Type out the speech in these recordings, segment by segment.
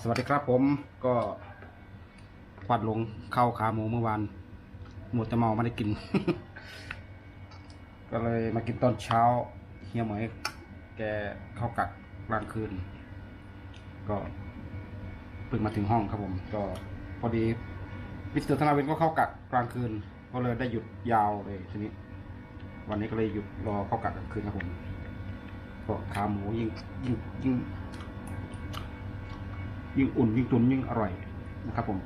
สวัสดีครับผมก็ควันลงเข้าขาหมูเมื่อวานหมดจะเมาไม่ได้กิน ก็เลยมากินตอนเช้าเฮียหมยแกเข้ากักกลางคืน ก็เพิ่งมาถึงห้องครับผม ก็พอดีมิสเตอร์ธนาวินก็เข้ากักกลางคืน ก็เลยได้หยุดยาวเลยทีนี้ วันนี้ก็เลยหยุดรอเข้ากักกลางคืนครับผมก็ขาหมูยิ่งยิ่งยิ่ง ยิ่งอุ่นยิ่งตุนยิ่งอร่อยนะครับผม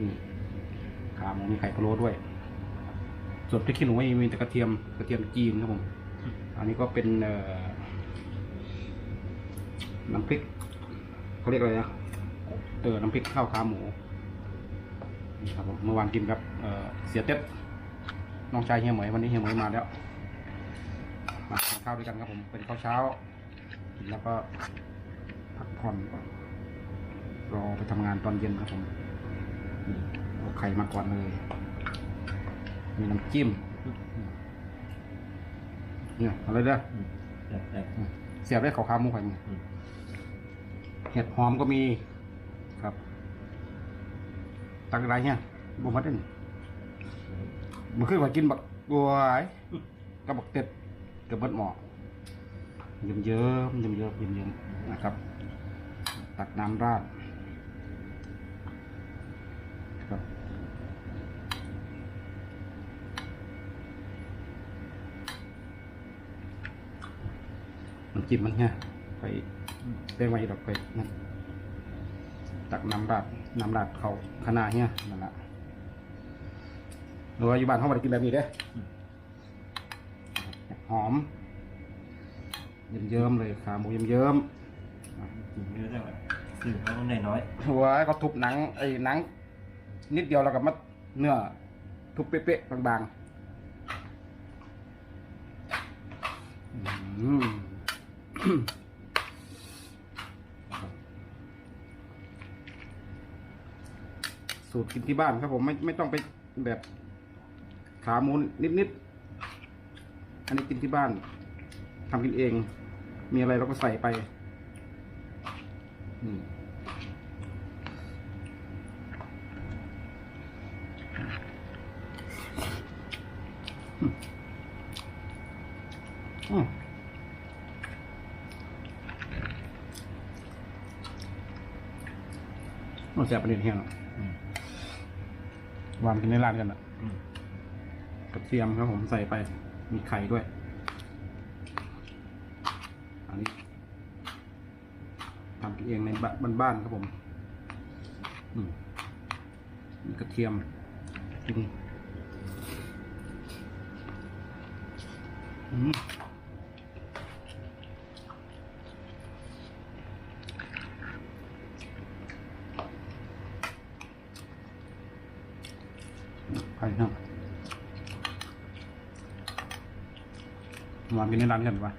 นี่ขาหมูมีไข่พะโล้ด้วยส่วนพริกขี้หนูไม่มีแต่กระเทียมกระเทียมจีนครับผม อันนี้ก็เป็นเน้ำพริกเขาเรียกอะไรนะเออน้ำพริกข้าวขาหมูนี่ครับผมเมื่อวานกินครับเเสียเต็ดน้องชายเฮียเหมยวันนี้เฮียเหมยมาแล้วมาทานข้าวด้วยกันครับผมเป็นข้าวเช้า แล้วก็พักผ่อนก่อน รอไปทำงานตอนเย็นครับผมเอาไข่มาก่อนเลย มีน้ำจิ้ม เนี่ยอะไรเด้อเสียบได้ขาวขาหมูไข่มึงเห็ดหอมก็มีครับ ตักอะไรเนี่ยบุมัดเด่นมันขึ้นมากินบักบัวไอ้กับบักเต็ดกับเบิดหมอเยิ้มเยิ้มเยิ้มเยิ้มเยิ้มเยิ้มนะครับ ตักน้ำราด ครับน้ำจิ้มมันเนี่ยไปเป็นไว้ดอกไปนั่นตักน้ำราดน้ำราดเขาขนาดเนี่ยนั่นแหละหรือว่าอยู่บ้านเขาไม่ได้กินแบบนี้เด้หอมเยิ้มๆเลยขาหมูเยิ้มๆกินเยอะได้ไหมกินเขาต้องได้น้อยหัวเขาทุบหนังไอ้หนัง นิดเดียวแล้วก็มัดเนื้อทุบเป๊ะๆบางๆอืมสูตรกินที่บ้านครับผมไม่ไม่ต้องไปแบบขาหมูนิดๆ อันนี้กินที่บ้านทำกินเอง มีอะไรเราก็ใส่ไป อืม มโอ้แซ่บประเด็นเฮียเนาะอืมวางกินในร้านกันอะอืมกระเทียมครับผมใส่ไป มีไข่ด้วย อันนี้ทำกินเองในบ้านบ้านๆครับผมอืมมีกระเทียมกินอืมไข่ครับ มางกินในร้านกันดีกว่า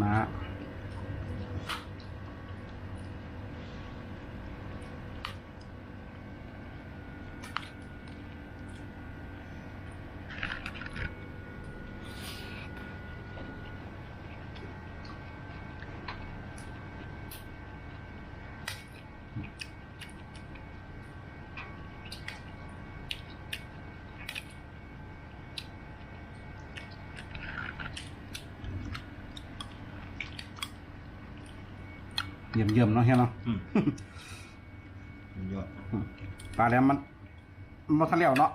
คณะ ยี่ยมเยี่ยมๆเนาะเฮียเนาะอืม ยอดปลาแหลมมันมันบ่ทันแล้วเนาะ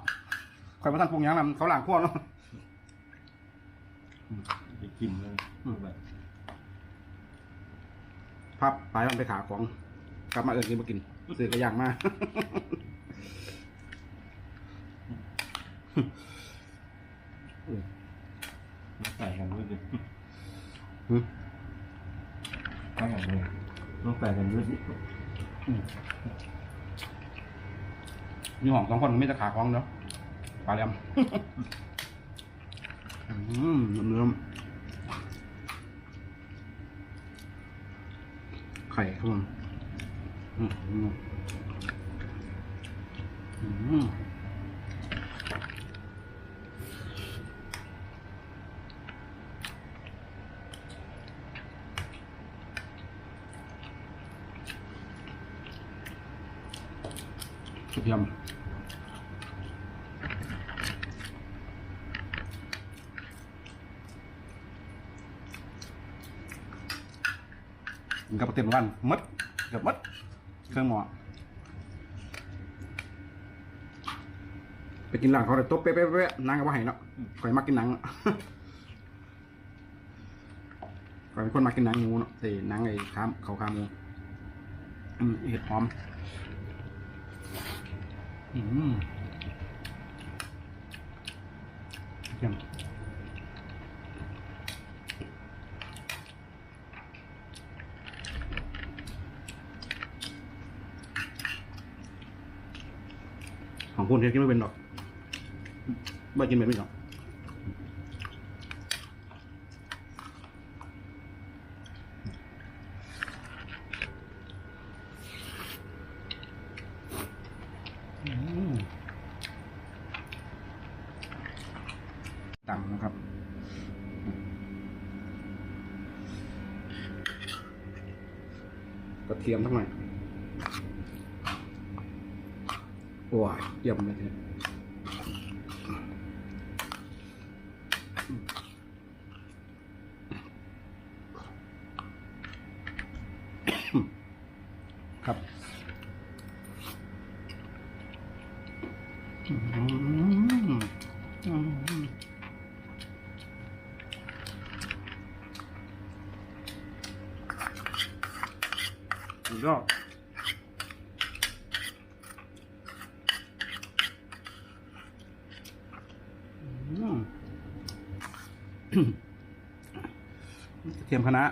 คอยมาทันปรุงหยังนำเขาล้างขั้วเนาะไปกินเลยอืมแบบพับไปมันไปขาของ กลับมาเอิญกินมากินซื้อกระย่างมาใส่กันด้วยกินหืมข้างอย่างเลย ต้องแปกันด้วยสิมีหอมสองคนไม่จะขาคล้องเนาะปลาแหลมอืมเนื้อไข่ครับผมอืมอืมอืมกระเทียมกับเต็มวันหมดเกือบหมดเครื่องหมอไปกินหลังเขาเลยตบเป๊ะๆๆนั่งกับว่าไห้เนาะข่อยมักกินหนังข่อยเป็นคนมักกินหนังหมูเนาะใส่หนังไอ้ขามเขาขามูอืมเห็ดหอม อืมเยี่ยมของคุณเทกินไม่เป็นหรอกไม่กินแบบนี้หรอกอืม ต่ำนะครับ กระเทียมทั้งหน่อยว้าเยี่ยมเลยทีนี้ครับอืมอืมสุด ยอดอืมกระเทียมคณะ